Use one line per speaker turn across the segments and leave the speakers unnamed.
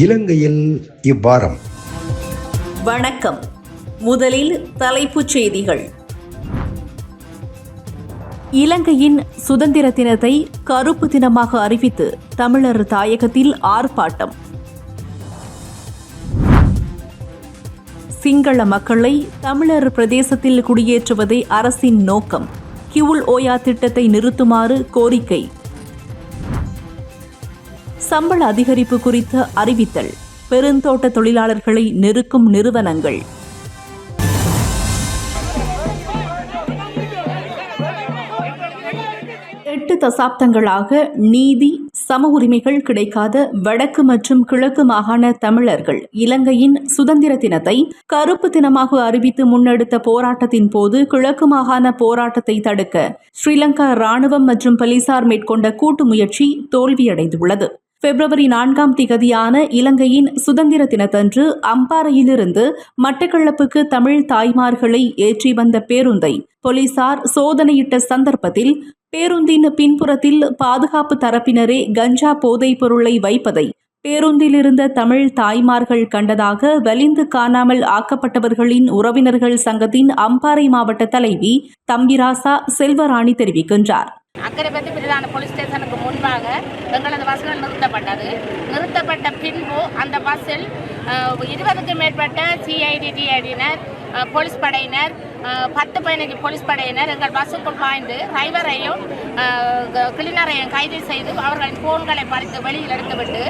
இலங்கையில் இவ்வாரம்.
வணக்கம். முதலில் தலைப்புச் செய்திகள். இலங்கையின் சுதந்திர தினத்தை கருப்பு தினமாக அறிவித்து தமிழர் தாயகத்தில் ஆர்ப்பாட்டம். சிங்கள மக்களை தமிழர் பிரதேசத்தில் குடியேற்றுவதே அரசின் நோக்கம். கிவுல் ஓயா திட்டத்தை நிறுத்துமாறு கோரிக்கை. சம்பள அதிகரிப்பு குறித்த அறிவித்தல். பெருந்தோட்ட தொழிலாளர்களை நெருக்கும் நிறுவனங்கள். எட்டு தசாப்தங்களாக நீதி சம உரிமைகள் கிடைக்காத வடக்கு மற்றும் கிழக்கு மாகாண தமிழர்கள் இலங்கையின் சுதந்திர தினத்தை கருப்பு தினமாக அறிவித்து முன்னெடுத்த போராட்டத்தின் போது கிழக்கு மாகாண போராட்டத்தை தடுக்க ஸ்ரீலங்கா ராணுவம் மற்றும் போலீசார் மேற்கொண்ட கூட்டு முயற்சி தோல்வியடைந்துள்ளது. பிப்ரவரி நான்காம் திகதியான இலங்கையின் சுதந்திர தினத்தன்று அம்பாறையிலிருந்து மட்டக்களப்புக்கு தமிழ் தாய்மார்களை ஏற்றி வந்த பேருந்தை போலீசார் சோதனையிட்ட சந்தர்ப்பத்தில் பேருந்தின் பின்புறத்தில் பாதுகாப்பு தரப்பினரே கஞ்சா போதைப் பொருளை வைப்பதை பேருந்திலிருந்த தமிழ் தாய்மார்கள் கண்டதாக வலிந்து காணாமல் ஆக்கப்பட்டவர்களின் உறவினர்கள் சங்கத்தின் அம்பாறை மாவட்ட தலைவி தம்பிராசா செல்வராணி தெரிவிக்கின்றார்.
அக்கரைப்பட்டி பிரதான போலீஸ் ஸ்டேஷனுக்கு முன்பாக எங்களது பஸ்கள் நிறுத்தப்பட்டது. நிறுத்தப்பட்ட பின்பு அந்த பஸ்ஸில் இருபதுக்கும் மேற்பட்ட சிஐடி டிஐடியினர் போலீஸ் படையினர் பத்து பதினஞ்சு போலீஸ் படையினர் எங்கள் பஸ்ஸுக்குள் பாய்ந்து டிரைவரையும் கிளீனரையும் கைது செய்து அவர்களின் போன்களை பறித்து வெளியில் எடுத்துவிட்டு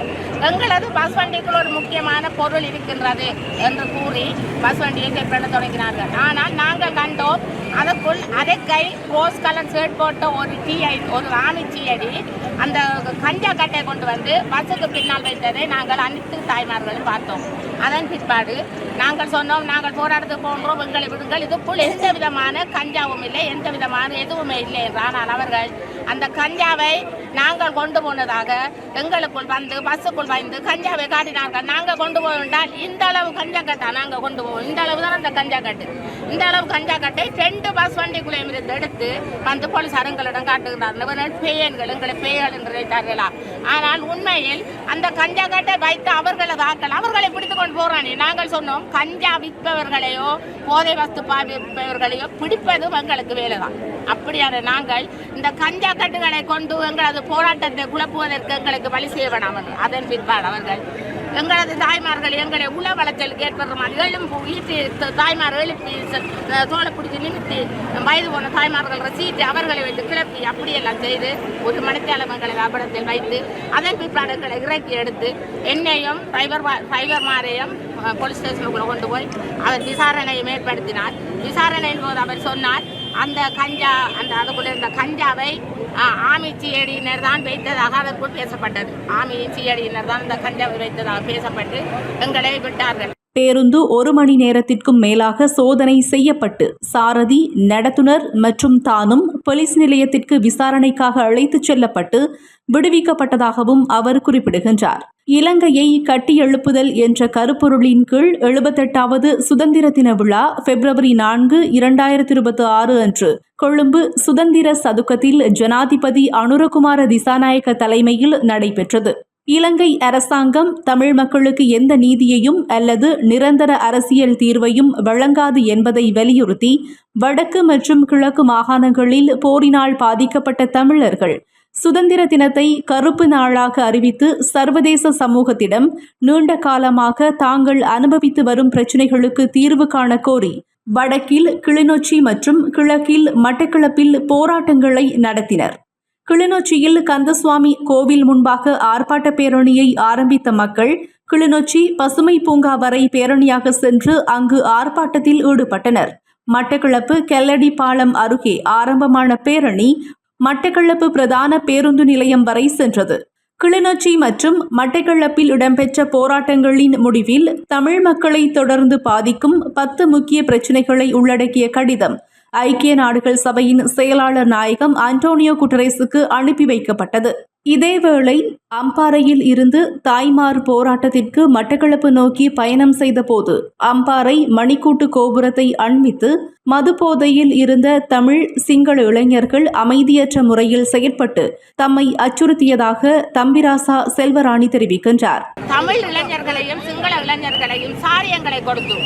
எங்களது பஸ் வண்டிக்குள் ஒரு முக்கியமான பொருள் இருக்கின்றது என்று கூறி பஸ் வண்டியை கைப்பற்ற தொடங்கினார்கள். ஆனால் நாங்கள் கண்டோம் அதற்குள் அரைக்கை ரோஸ் கலர் ஷர்ட் போட்ட ஒரு டீஐ ஒரு ஆணி டீயடி அந்த கஞ்சா கட்டை கொண்டு வந்து பஸ்ஸுக்கு பின்னால் வைத்ததை நாங்கள் அனைத்து தாய்மார்களும் பார்த்தோம். அதன் பிற்பாடு நாங்கள் சொன்னோம் நாங்கள் போராட்டத்துக்கு போன்றோம். எங்களை விடுங்கள். இதுக்குள் எந்த விதமான கஞ்சாவும் இல்லை எந்த விதமான எதுவுமே இல்லை. என்று ஆனால் அவர்கள் அந்த கஞ்சாவை நாங்கள் கொண்டு போனதாக எங்களுக்குள் வந்து பஸ்ஸுக்குள் வந்து கஞ்சாவை காட்டினார்கள். நாங்கள் கொண்டு போவென்றால் இந்த அளவு கஞ்சா கட்டா நாங்கள் கொண்டு போவோம். இந்த அளவு தான் அந்த கஞ்சா கட்டு. இந்த அளவு கஞ்சா கட்டை ரெண்டு பஸ் வண்டிக்குள்ளே இருந்து எடுத்து வந்து போலீசார் எங்களிடம் காட்டுகிறார்கள். பேயன்கள் எங்களை பேய்கள் என்று நினைத்தார்களா? ஆனால் உண்மையில் அந்த கஞ்சா கட்டை வைத்து அவர்களை தாக்கல் அவர்களை பிடித்து கொண்டு போறானே நாங்கள் சொன்னோம் கஞ்சா விற்பவர்களையோ போதை வஸ்து பாவிப்பவர்களையோ பிடிப்பதும் எங்களுக்கு வேலைதான். அப்படியான நாங்கள் இந்த கஞ்சா கட்டுகளை கொண்டு எங்களது போராட்டத்தை குழப்புவதற்கு எங்களுக்கு வழி செய்ய வேணாம் அதன் பிற்பாடு அவர்கள் எங்களது தாய்மார்கள் எங்களை உள வளர்ச்சலுக்கு ஏற்படுற மாதிரி. எழும்பு ஈட்டி தாய்மார் எழுப்பி தோலை பிடிச்சி நிமித்தி வயது போன தாய்மார்கள் ரசித்து அவர்களை வைத்து கிளப்பி அப்படியெல்லாம் செய்து ஒரு மணித்தேலம் எங்களை வியாபாரத்தில் வைத்து அதன் பிற்பாடு எங்களை இறக்கி எடுத்து என்னையும் டிரைவர் டிரைவர்மாரையும் போலீஸ் ஸ்டேஷனுக்குள்ள கொண்டு போய் அவர் விசாரணையை ஏற்படுத்தினார் விசாரணையின் போது அவர் சொன்னார் அந்த கஞ்சா அந்த அதுக்குள்ள இருந்த கஞ்சாவை ஆமி சிஐடியினர் தான் வைத்ததாக அதற்குள் பேசப்பட்டது. ஆமி சிஐடியினர் தான் இந்த கஞ்சாவை வைத்ததாக பேசப்பட்டு எங்களை விட்டார்கள்.
பேருந்து ஒரு மணி நேரத்திற்கும் மேலாக சோதனை செய்யப்பட்டு சாரதி நடத்துனர் மற்றும் தானும் போலீஸ் நிலையத்திற்கு விசாரணைக்காக அழைத்துச் செல்லப்பட்டு விடுவிக்கப்பட்டதாகவும் அவர் குறிப்பிடுகின்றார். இலங்கையை கட்டியெழுப்புதல் என்ற கருப்பொருளின் கீழ் எழுபத்தெட்டாவது சுதந்திர தின விழா பிப்ரவரி நான்கு இரண்டாயிரத்தி இருபத்தி ஆறு அன்று கொழும்பு சுதந்திர சதுக்கத்தில் ஜனாதிபதி அனுரகுமார திசாநாயக்க தலைமையில் நடைபெற்றது. இலங்கை அரசாங்கம் தமிழ் மக்களுக்கு எந்த நீதியையும் அல்லது நிரந்தர அரசியல் தீர்வையும் வழங்காது என்பதை வலியுறுத்தி வடக்கு மற்றும் கிழக்கு மாகாணங்களில் போரினால் பாதிக்கப்பட்ட தமிழர்கள் சுதந்திர தினத்தை கருப்பு நாளாக அறிவித்து சர்வதேச சமூகத்திடம் நீண்ட காலமாக தாங்கள் அனுபவித்து வரும் பிரச்சினைகளுக்கு தீர்வு காண கோரி வடக்கில் கிளிநொச்சி மற்றும் கிழக்கில் மட்டக்களப்பில் போராட்டங்களை நடத்தினர். கிளிநொச்சியில் கந்தசுவாமி கோவில் முன்பாக ஆர்ப்பாட்ட பேரணியை ஆரம்பித்த மக்கள் கிளிநொச்சி பசுமை பூங்கா வரை பேரணியாக சென்று அங்கு ஆர்ப்பாட்டத்தில் ஈடுபட்டனர். மட்டக்களப்பு கெல்லடி பாலம் அருகே ஆரம்பமான பேரணி மட்டக்களப்பு பிரதான பேருந்து நிலையம் வரை சென்றது. கிளிநொச்சி மற்றும் மட்டக்களப்பில் இடம்பெற்ற போராட்டங்களின் முடிவில் தமிழ் மக்களை தொடர்ந்து பாதிக்கும் பத்து முக்கிய பிரச்சினைகளை உள்ளடக்கிய கடிதம். ஐக்கிய நாடுகள் சபையின் செயலாளர் நாயகம் அன்டோனியோ குட்டரேஸுக்கு அனுப்பி வைக்கப்பட்டது. இதேவேளை அம்பாறையில் இருந்து தாய்மார் போராட்டத்திற்கு மட்டக்களப்பு நோக்கி பயணம் செய்தபோது அம்பாறை மணிக்கூட்டு கோபுரத்தை அண்மித்து மது போதையில் இருந்த தமிழ் சிங்கள இளைஞர்கள் அமைதியற்ற முறையில் செயற்பட்டு தம்மை அச்சுறுத்தியதாக தம்பிராசா செல்வராணி தெரிவிக்கின்றார்.
தமிழ் இளைஞர்களையும் சிங்கள இளைஞர்களையும் சாரியங்களை கொடுத்து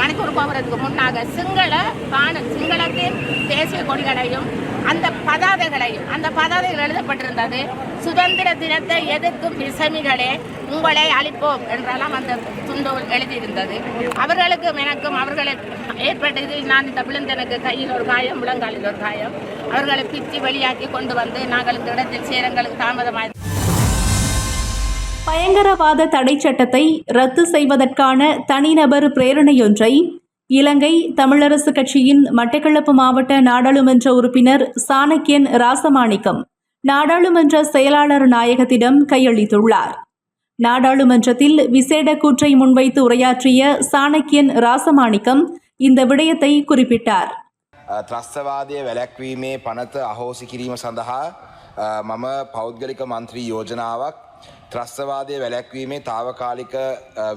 மணிப்பூர் போகிறதுக்கு முன்னாக சிங்கள பான சிங்களத்தின் தேசிய கொடிகளையும் அந்த பதாதைகளையும் அந்த பதாதைகள் எழுதப்பட்டிருந்தது. சுதந்திர தினத்தை எதிர்க்கும் விசமிகளே உங்களை அழிப்போம் என்றெல்லாம் அந்த துண்டு எழுதியிருந்தது. அவர்களுக்கும் எனக்கும் அவர்களுக்கு ஏற்பட்டது நான் இந்த விழுந்தனுக்கு கையில் ஒரு காயம் முழங்காலில் ஒரு காயம். அவர்களை பிச்சு வெளியாக்கி கொண்டு வந்து நாங்கள் இந்த இடத்தில் சேரங்களுக்கு தாமதமாக
பயங்கரவாத தடை சட்டத்தை ரத்து செய்வதற்கான தனிநபர் பிரேரணையொன்றை இலங்கை தமிழரசு கட்சியின் மட்டக்களப்பு மாவட்ட நாடாளுமன்ற உறுப்பினர் சாணக்கியன் ராசமாணிக்கம் நாடாளுமன்ற செயலாளர் நாயகத்திடம் கையளித்துள்ளார் நாடாளுமன்றத்தில் விசேட கூற்றை முன்வைத்து உரையாற்றிய சாணக்கியன் ராசமாணிக்கம் இந்த விடயத்தை குறிப்பிட்டார்
ත්‍රස්තවාදය වැලැක්වීමේ පනත අහෝසි කිරීම සඳහා අ, මම පෞද්ගලික මන්ත්‍රී යෝජනාවක් ත්‍රස්තවාදය වැලැක්වීමේ තාවකාලික අ,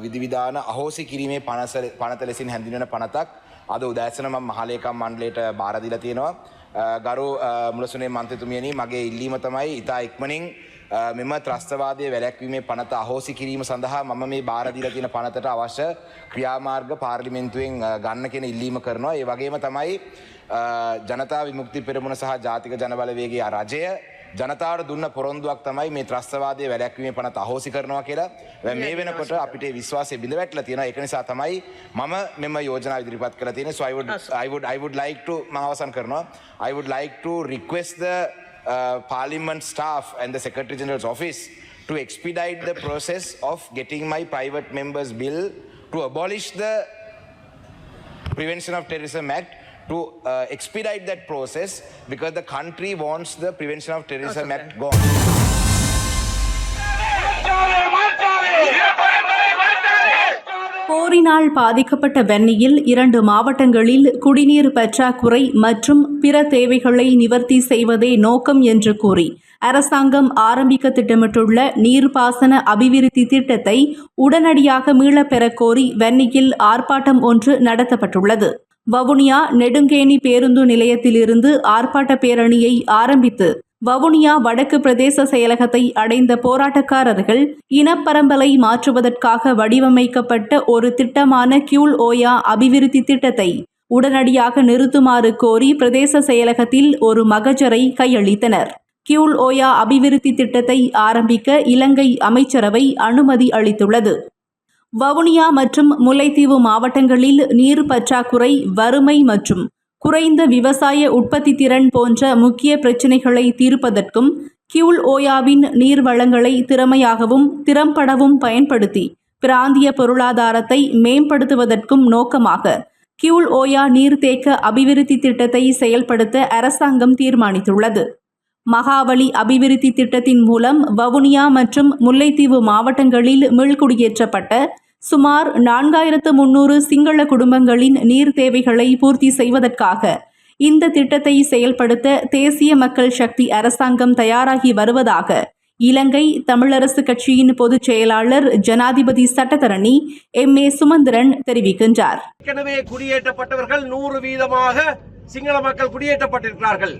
විධවිධාන අහෝසි කිරීමේ පනස පනත ලෙසින් හැඳිනෙන පනතක්. අද උදෑසන ම මහලේකම් මණ්ඩලයට බාරදිල තියෙනවා. අ, ගරු අ, මුලසුනේ මන්තතුමියනි මගේ ඉල්ලීම තමයි ඉතා ඉක්මනින් අ, මෙම ත්‍රස්තවාදය වැලැක්වීමේ පනත අහෝසි කිරීම සඳහා මම මේ බාරදිල තියෙන පනතට අවශ්‍ය ක්‍රියාමාර්ග පාර්ලිමෙන්තුවෙන් අ, ගන්න කෙන ඉල්ලීම කරනවා. ඒ වගේම තමයි අ, ජනතා විමුක්ති පෙරමුණ සහ ජාතික ජනබලවේගේ රජය ජනතාවට දුන්න පොරොන්දුවක් තමයි මේ ත්‍රස්තවාදය වැඩැක්වීම පනත අහෝසි කරනවා කියලා. මේ වෙනකොට අපිට විශ්වාසය බිඳ වැටල තියෙන එක නිසා තමයි මම මෙම යෝජනා ඉදිරිපත් කළ තියෙන like to මහවසන් කරනවා. The uh, parliament staff and the secretary general's office to expedite the process of getting my private members bill to abolish the Prevention of Terrorism Act to uh, expedite that process because the country wants the Prevention of Terrorism Act gone.
போரினால் பாதிக்கப்பட்ட வென்னியில் இரண்டு மாவட்டங்களில் குடிநீர் பற்றாக்குறை மற்றும் பிற தேவைகளை நிவர்த்தி செய்வதே நோக்கம் என்று கூறி அரசாங்கம் ஆரம்பிக்க திட்டமிட்டுள்ள நீர்ப்பாசன அபிவிருத்தி திட்டத்தை உடனடியாக மீளப்பெறக் கோரி வென்னியில் ஆர்ப்பாட்டம் ஒன்று நடத்தப்பட்டுள்ளது வவுனியா நெடுங்கேணி பேருந்து நிலையத்திலிருந்து ஆர்ப்பாட்ட பேரணியை ஆரம்பித்து வவுனியா வடக்கு பிரதேச செயலகத்தை அடைந்த போராட்டக்காரர்கள் இனப்பரம்பலை மாற்றுவதற்காக வடிவமைக்கப்பட்ட ஒரு திட்டமான கியூல் ஓயா அபிவிருத்தி திட்டத்தை உடனடியாக நிறுத்துமாறு கோரி பிரதேச செயலகத்தில் ஒரு மகஜரை கையளித்தனர். கியூல் ஓயா அபிவிருத்தி திட்டத்தை ஆரம்பிக்க இலங்கை அமைச்சரவை அனுமதி அளித்துள்ளது. வவுனியா மற்றும் முல்லைத்தீவு மாவட்டங்களில் நீர் பற்றாக்குறை வறுமை மற்றும் குறைந்த விவசாய உற்பத்தி திறன் போன்ற முக்கிய பிரச்சினைகளை தீர்ப்பதற்கும் கியூல் ஓயாவின் நீர் வளங்களை திறமையாகவும் திறம்படவும் பயன்படுத்தி பிராந்திய பொருளாதாரத்தை மேம்படுத்துவதற்கும் நோக்கமாக கியூல் ஓயா நீர்த்தேக்க அபிவிருத்தி திட்டத்தை செயல்படுத்த அரசாங்கம் தீர்மானித்துள்ளது. மகாவலி அபிவிருத்தி திட்டத்தின் மூலம் வவுனியா மற்றும் முல்லைத்தீவு மாவட்டங்களில் மீள்குடியேற்றப்பட்ட சுமார் நான்காயிரத்து முன்னூறு சிங்கள குடும்பங்களின் நீர் தேவைகளை பூர்த்தி செய்வதற்காக இந்த திட்டத்தை செயல்படுத்த தேசிய மக்கள் சக்தி அரசாங்கம் தயாராகி வருவதாக இலங்கை தமிழரசு கட்சியின் பொதுச் செயலாளர் ஜனாதிபதி சட்டத்தரணி எம். ஏ. சுமந்திரன் தெரிவிக்கின்றார்.
ஏற்கனவே குடியேற்றப்பட்டவர்கள் நூறு வீதமாக சிங்கள மக்கள் குடியேற்றப்பட்டிருக்கிறார்கள்.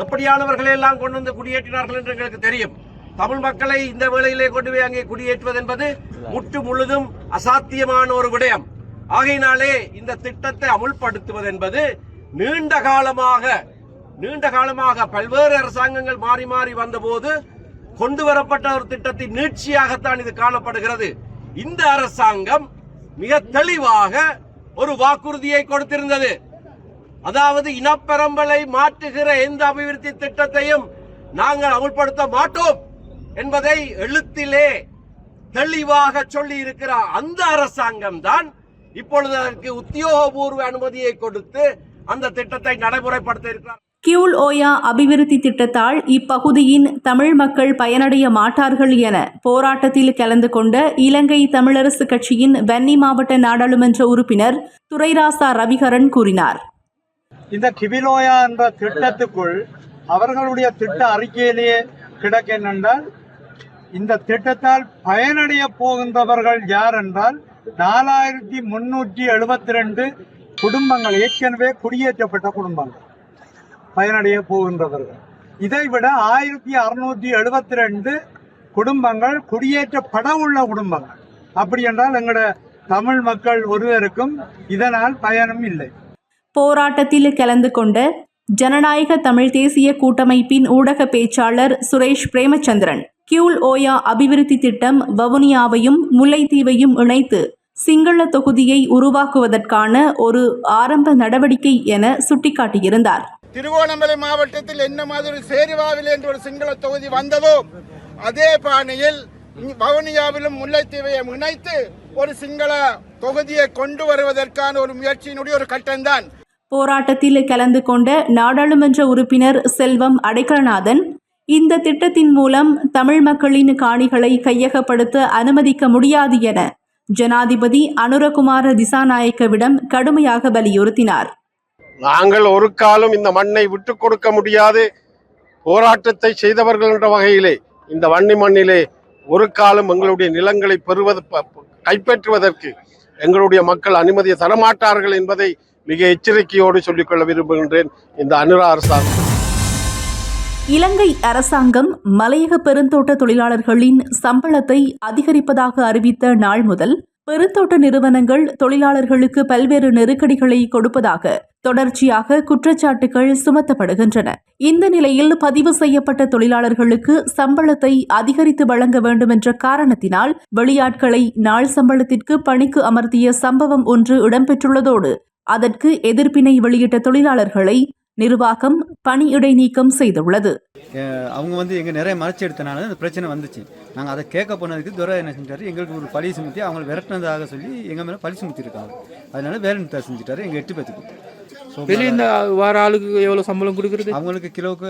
எப்படியானவர்களை எல்லாம் கொண்டு வந்து குடியேற்றினார்கள் என்று எங்களுக்கு தெரியும். தமிழ் மக்களை இந்த வேளையிலே கொண்டு போய் அங்கே குடியேற்றுவது என்பது முற்று முழுதும் அசாத்தியமான ஒரு விடயம். ஆகையினாலே இந்த திட்டத்தை அமுல்படுத்துவது என்பது நீண்ட காலமாக நீண்ட காலமாக பல்வேறு அரசாங்கங்கள் மாறி மாறி வந்தபோது கொண்டு வரப்பட்ட ஒரு திட்டத்தின் நீட்சியாகத்தான் இது காணப்படுகிறது. இந்த அரசாங்கம் மிக தெளிவாக ஒரு வாக்குறுதியை கொடுத்திருந்தது. அதாவது இனப்பெரம்பலை மாற்றுகிற எந்த அபிவிருத்தி திட்டத்தையும் நாங்கள் அமுல்படுத்த மாட்டோம் என்பதை எழுத்திலே தெளிவாக சொல்லி இருக்கிற அந்த அரசாங்கம் தான் இப்பொழுது அதற்கு உத்தியோகபூர்வ அனுமதியை கொடுத்து அந்த திட்டத்தை நடைமுறைப்படுத்த இருக்கிறார்
கியூல் ஓயா அபிவிருத்தி திட்டத்தால் இப்பகுதியின் தமிழ் மக்கள் பயனடைய மாட்டார்கள் என போராட்டத்தில் கலந்து கொண்ட இலங்கை தமிழரசு கட்சியின் வன்னி மாவட்ட நாடாளுமன்ற உறுப்பினர் துரைராசா ரவிகரன் கூறினார்.
இந்த கிபிலோயா என்ற திட்டத்துக்குள் அவர்களுடைய திட்ட அறிக்கையிலேயே கிடக்க என்றால் இந்த திட்டத்தால் பயனடைய போகின்றவர்கள் யார் என்றால் நாலாயிரத்தி முன்னூற்றி எழுபத்தி ரெண்டு குடும்பங்கள் ஏற்கனவே குடியேற்றப்பட்ட குடும்பங்கள் பயனடைய போகின்றவர்கள். இதைவிட ஆயிரத்தி அறுநூற்றி எழுபத்தி ரெண்டு குடும்பங்கள் குடியேற்றப்பட உள்ள குடும்பங்கள். அப்படி என்றால் எங்களோட தமிழ் மக்கள் ஒருவருக்கும் இதனால் பயனும் இல்லை.
போராட்டத்தில் கலந்து கொண்ட ஜனநாயக தமிழ் தேசிய கூட்டமைப்பின் ஊடக பேச்சாளர் சுரேஷ் பிரேமச்சந்திரன். கியூல் ஓயா அபிவிருத்தி திட்டம் வவுனியாவையும் முல்லைத்தீவையும் இணைத்து சிங்கள தொகுதியை உருவாக்குவதற்கான ஒரு ஆரம்ப நடவடிக்கை என சுட்டிக்காட்டியிருந்தார்.
திருவோணமலை மாவட்டத்தில் என்ன மாதிரி சேருவாவில் என்ற ஒரு சிங்கள தொகுதி வந்ததோ அதே பாணியில் வவுனியாவிலும் முல்லைத்தீவையும் இணைத்து ஒரு சிங்கள தொகுதியை கொண்டு வருவதற்கான ஒரு முயற்சியினுடைய ஒரு கட்டம்தான்.
போராட்டத்தில் கலந்து கொண்ட நாடாளுமன்ற உறுப்பினர் செல்வம் அடைக்கலநாதன் இந்த திட்டத்தின் மூலம் தமிழ் மக்களின் காணிகளை கையகப்படுத்த அனுமதிக்க முடியாது என ஜனாதிபதி அனுரகுமார திசாநாயக்கவிடம் கடுமையாக வலியுறுத்தினார்.
நாங்கள் ஒரு காலம் இந்த மண்ணை விட்டு கொடுக்க முடியாது. போராட்டத்தை செய்தவர்கள் என்ற வகையிலே இந்த வன்னி மண்ணிலே ஒரு காலம் எங்களுடைய நிலங்களை பெறுவது ப- கைப்பற்றுவதற்கு எங்களுடைய மக்கள் அனுமதியை தரமாட்டார்கள் என்பதை மிக எச்சரிக்கையோடு சொல்லிக்கொள்ள விரும்புகின்றேன் இந்த அனுரா அரசாங்கம்.
இலங்கை அரசாங்கம் மலையக பெருந்தோட்ட தொழிலாளர்களின் சம்பளத்தை அதிகரிப்பதாக அறிவித்த நாள் முதல் பெருந்தோட்ட நிறுவனங்கள் தொழிலாளர்களுக்கு பல்வேறு நெருக்கடிகளை கொடுப்பதாக தொடர்ச்சியாக குற்றச்சாட்டுகள் சுமத்தப்படுகின்றன. இந்த நிலையில் பதிவு செய்யப்பட்ட தொழிலாளர்களுக்கு சம்பளத்தை அதிகரித்து வழங்க வேண்டும் என்ற காரணத்தினால் வெளியாட்களை நாள் சம்பளத்திற்கு பணிக்கு அமர்த்திய சம்பவம் ஒன்று இடம்பெற்றுள்ளதோடு அதற்கு எதிர்ப்பினை வெளியிட்ட தொழிலாளர்களை நிர்வாகம் பணி இடைநீக்கம் செய்துள்ளது.
அவங்க வந்து எங்கள் நிறைய மறைச்சி எடுத்தனால அந்த பிரச்சனை வந்துச்சு. நாங்கள் அதை கேட்க போனதுக்கு துரை என்ன செஞ்சாரு எங்களுக்கு ஒரு பழி சுமத்தி அவங்களை விரட்டினதாக சொல்லி எங்கள் மேலே பழி சுமத்திருக்காங்க. அதனால வேலை நிறுத்தம் செஞ்சுட்டாரு எங்கள் எட்டு பேத்துக்கு.
வெளியே இந்த வார ஆளுக்கு எவ்வளோ சம்பளம் கொடுக்குறது?
அவங்களுக்கு கிலோவுக்கு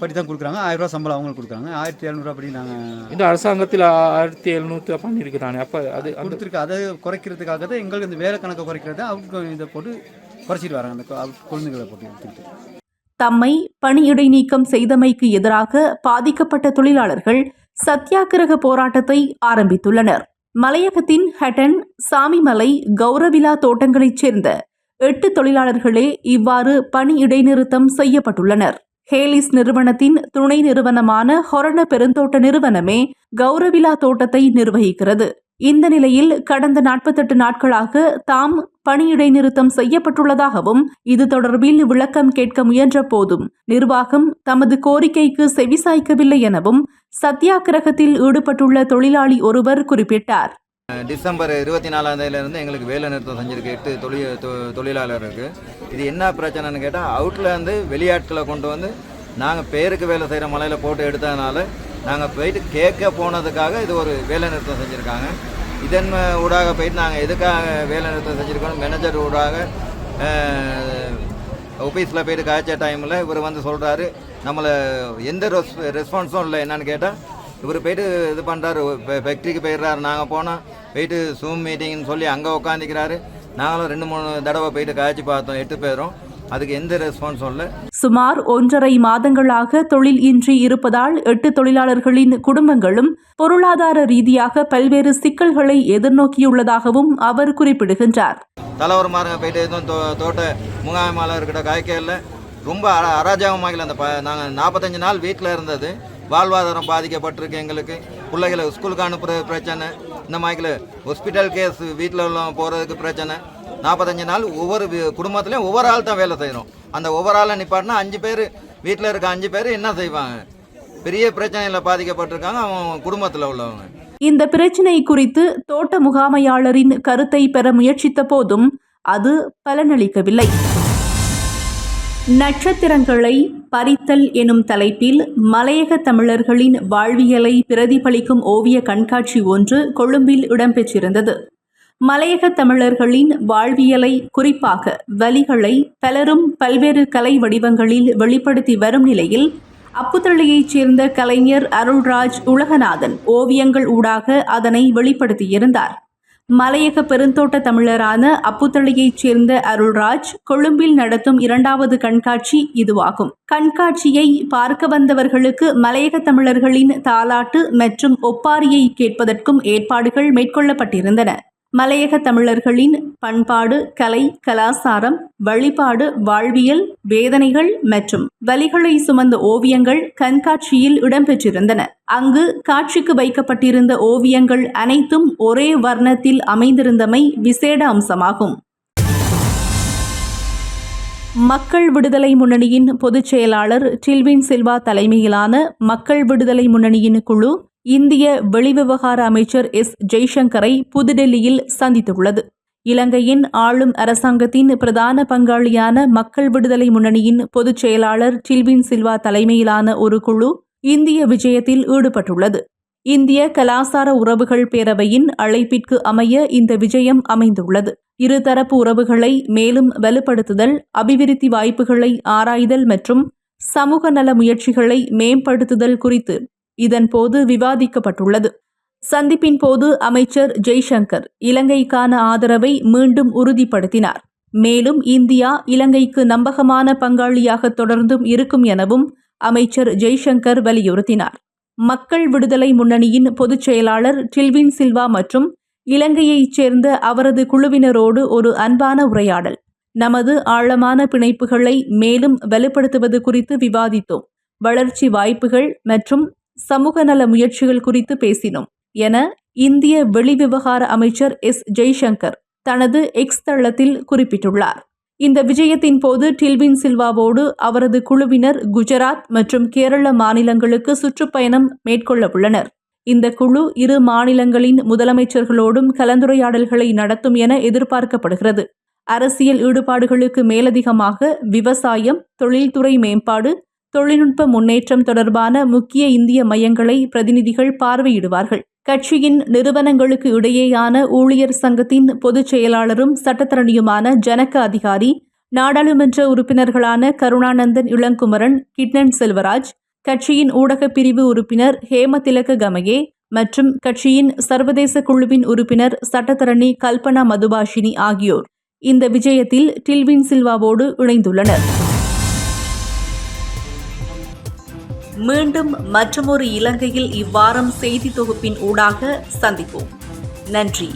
படி தான் கொடுக்குறாங்க. ஆயிரம் ரூபா சம்பளம் அவங்களுக்கு கொடுக்குறாங்க. ஆயிரத்தி எழுநூறுவா படி நாங்கள்
இந்த அரசாங்கத்தில் ஆயிரத்தி எழுநூற்றி பண்ணியிருக்கிறானே அப்போ அது
கொடுத்துருக்கு. அதை குறைக்கிறதுக்காக தான் எங்களுக்கு இந்த வேலை கணக்கை குறைக்கிறது அவங்க இதை போட்டு குறைச்சிட்டு வராங்க. அந்த குழந்தைகளை போட்டு
தம்மை பணி இடைநீக்கம் செய்தமைக்கு எதிராக பாதிக்கப்பட்ட தொழிலாளர்கள் சத்தியாகிரக போராட்டத்தை ஆரம்பித்துள்ளனர். மலையகத்தின் ஹட்டன் சாமிமலை கௌரவிலா தோட்டங்களைச் சேர்ந்த எட்டு தொழிலாளர்களே இவ்வாறு பணி இடைநிறுத்தம் செய்யப்பட்டுள்ளனர். ஹேலிஸ் நிறுவனத்தின் துணை நிறுவனமான ஹொரண பெருந்தோட்ட நிறுவனமே கௌரவிலா தோட்டத்தை நிர்வகிக்கிறது. இந்த நிலையில் கடந்த நாற்பத்தெட்டு நாட்களாக தாம் பணி இடைநிறுத்தம் செய்யப்பட்டுள்ளதாகவும் இது தொடர்பில் விளக்கம் கேட்க முயன்ற போதும் நிர்வாகம் தமது கோரிக்கைக்கு செவிசாய்க்கவில்லை எனவும் சத்தியாகிரகத்தில் ஈடுபட்டுள்ள தொழிலாளி ஒருவர் குறிப்பிட்டார்.
டிசம்பர் இருபத்தி நாலாம் தேதியிலேருந்து எங்களுக்கு வேலை நிறுத்தம் செஞ்சுருக்கு எட்டு தொழில் தொ- தொழிலாளருக்கு இது என்ன பிரச்சனைன்னு கேட்டால் அவுட்லேருந்து வெளியாட்களை கொண்டு வந்து நாங்கள் பேருக்கு வேலை செய்கிற மலையில் போட்டு எடுத்ததுனால நாங்கள் போயிட்டு கேட்க போனதுக்காக இது ஒரு வேலை நிறுத்தம் செஞ்சுருக்காங்க. இதன் ஊடாக போயிட்டு நாங்கள் எதுக்காக வேலை நிறுத்தம் செஞ்சுருக்கோம் மேனேஜர் ஊடாக ஆஃபீஸில் போயிட்டு காய்ச்ச டைமில் இவர் வந்து சொல்கிறாரு நம்மளை எந்த ரெஸ் ரெஸ்பான்ஸும் இல்லை என்னன்னு கேட்டால் இவர் போயிட்டு இது பண்ணுறாரு ஃபேக்ட்ரிக்கு போயிடுறாரு. நாங்கள் போனால் போயிட்டு சூம் மீட்டிங்னு சொல்லி அங்கே உட்காந்துக்கிறாரு நாங்களும் ரெண்டு மூணு தடவை போயிட்டு காய்ச்சி பார்த்தோம் எட்டு பேரும். அதுக்கு எந்த ரெஸ்பான்ஸும் இல்லை
சுமார் ஒன்றரை மாதங்களாக தொழில் இன்றி இருப்பதால் எட்டு தொழிலாளர்களின் குடும்பங்களும் பொருளாதார ரீதியாக பல்வேறு சிக்கல்களை எதிர்நோக்கியுள்ளதாகவும் அவர் குறிப்பிடுகின்றார்.
தலைவர்மாருங்க போயிட்டு எதுவும் தோட்ட முகாமாளர்கிட்ட காய்க்கல ரொம்ப அர அராஜகமாகல அந்த நாங்கள் நாற்பத்தஞ்சு நாள் வீட்டில் இருந்தது. வாழ்வாதாரம் பாதிக்கப்பட்டிருக்கு எங்களுக்கு. பிள்ளைகளை ஸ்கூலுக்கு அனுப்புறது பிரச்சனை. இந்த மாதிரி ஹாஸ்பிட்டல் கேஸ் வீட்டில் உள்ள போகிறதுக்கு பிரச்சனை. நாற்பத்தஞ்சு நாள் ஒவ்வொரு குடும்பத்துலேயும் ஒவ்வொரு ஆள் தான் வேலை செய்கிறோம் அந்த ஒவ்வொரு ஆளை நிப்பாட்டினா அஞ்சு பேர் வீட்டில் இருக்க அஞ்சு பேர் என்ன செய்வாங்க? பெரிய பிரச்சனையில் பாதிக்கப்பட்டிருக்காங்க அவன் குடும்பத்தில் உள்ளவங்க.
இந்த பிரச்சனை குறித்து தோட்ட முகாமையாளரின் கருத்தை பெற முயற்சித்த போதும் அது பலனளிக்கவில்லை. நட்சத்திரங்களை பறித்தல் எனும் தலைப்பில் மலையக தமிழர்களின் வாழ்வியலை பிரதிபலிக்கும் ஓவிய கண்காட்சி ஒன்று கொழும்பில் இடம்பெற்றிருந்தது. மலையக தமிழர்களின் வாழ்வியலை குறிப்பாக வலிகளை பலரும் பல்வேறு கலை வடிவங்களில் வெளிப்படுத்தி வரும் நிலையில் அப்புத்தளையைச் சேர்ந்த கலைஞர் அருள்ராஜ் உலகநாதன் ஓவியங்கள் ஊடாக அதனை வெளிப்படுத்தியிருந்தார். மலையக பெருந்தோட்ட தமிழரான அப்புத்தளையைச் சேர்ந்த அருள்ராஜ் கொழும்பில் நடத்தும் இரண்டாவது கண்காட்சி இதுவாகும். கண்காட்சியை பார்க்க வந்தவர்களுக்கு மலையக தமிழர்களின் தாலாட்டு மற்றும் ஒப்பாரியை கேட்பதற்கும் ஏற்பாடுகள் மேற்கொள்ளப்பட்டிருந்தன. மலையக தமிழர்களின் பண்பாடு கலை கலாசாரம் வழிபாடு வாழ்வியல் வேதனைகள் மற்றும் வலிகளை சுமந்த ஓவியங்கள் கண்காட்சியில் இடம்பெற்றிருந்தன. அங்கு காட்சிக்கு வைக்கப்பட்டிருந்த ஓவியங்கள் அனைத்தும் ஒரே வர்ணத்தில் அமைந்திருந்தமை விசேட அம்சமாகும். மக்கள் விடுதலை முன்னணியின் பொதுச் செயலாளர் டில்வின் சில்வா தலைமையிலான மக்கள் விடுதலை முன்னணியின் குழு இந்திய வெளிவிவகார அமைச்சர் எஸ். ஜெய்சங்கரை புதுடெல்லியில் சந்தித்துள்ளது. இலங்கையின் ஆளும் அரசாங்கத்தின் பிரதான பங்காளியான மக்கள் விடுதலை முன்னணியின் பொதுச் செயலாளர் டில்வின் சில்வா தலைமையிலான ஒரு குழு இந்திய விஜயத்தில் ஈடுபட்டுள்ளது. இந்திய கலாசார உறவுகள் பேரவையின் அழைப்பிற்கு அமைய இந்த விஜயம் அமைந்துள்ளது. இருதரப்பு உறவுகளை மேலும் வலுப்படுத்துதல் அபிவிருத்தி வாய்ப்புகளை ஆராய்தல் மற்றும் சமூக நல முயற்சிகளை மேம்படுத்துதல் குறித்து இதன் போது விவாதிக்கப்பட்டுள்ளது. சந்திப்பின் போது அமைச்சர் ஜெய்சங்கர் இலங்கைக்கான ஆதரவை மீண்டும் உறுதிப்படுத்தினார். மேலும் இந்தியா இலங்கைக்கு நம்பகமான பங்காளியாக தொடர்ந்தும் இருக்கும் எனவும் அமைச்சர் ஜெய்சங்கர் வலியுறுத்தினார். மக்கள் விடுதலை முன்னணியின் பொதுச் செயலாளர் டில்வின் சில்வா மற்றும் இலங்கையைச் சேர்ந்த அவரது குழுவினரோடு ஒரு அன்பான உரையாடல். நமது ஆழமான பிணைப்புகளை மேலும் வலுப்படுத்துவது குறித்து விவாதித்தோம். வளர்ச்சி வாய்ப்புகள் மற்றும் சமூக நல முயற்சிகள் குறித்து பேசினோம் என இந்திய வெளிவிவகார அமைச்சர் எஸ். ஜெய்சங்கர் தனது எக்ஸ் தளத்தில் குறிப்பிட்டுள்ளார். இந்த விஜயத்தின் போது டில்வின் சில்வாவோடு அவரது குழுவினர் குஜராத் மற்றும் கேரள மாநிலங்களுக்கு சுற்றுப்பயணம் மேற்கொள்ள உள்ளனர். இந்த குழு இரு மாநிலங்களின் முதலமைச்சர்களோடும் கலந்துரையாடல்களை நடத்தும் என எதிர்பார்க்கப்படுகிறது. அரசியல் ஈடுபாடுகளுக்கு மேலதிகமாக விவசாயம் தொழில்துறை மேம்பாடு தொழில்நுட்ப முன்னேற்றம் தொடர்பான முக்கிய இந்திய மையங்களை பிரதிநிதிகள் பார்வையிடுவார்கள். கட்சியின் நிறுவனங்களுக்கு இடையேயான ஊழியர் சங்கத்தின் பொதுச் செயலாளரும் சட்டத்தரணியுமான ஜனக அதிகாரி நாடாளுமன்ற உறுப்பினர்களான கருணானந்தன் இளங்குமரன் கிட்னன் செல்வராஜ் கட்சியின் ஊடகப் பிரிவு உறுப்பினர் ஹேமதிலக கமகே மற்றும் கட்சியின் சர்வதேச குழுவின் உறுப்பினர் சட்டத்தரணி கல்பனா மதுபாஷினி ஆகியோர். இந்த விஜயத்தில் டில்வின் சில்வாவோடு இணைந்துள்ளனர். மீண்டும் மற்றொரு இலங்கையில் இவ்வாரம் செய்தி தொகுப்பின் ஊடாக சந்திப்போம். நன்றி.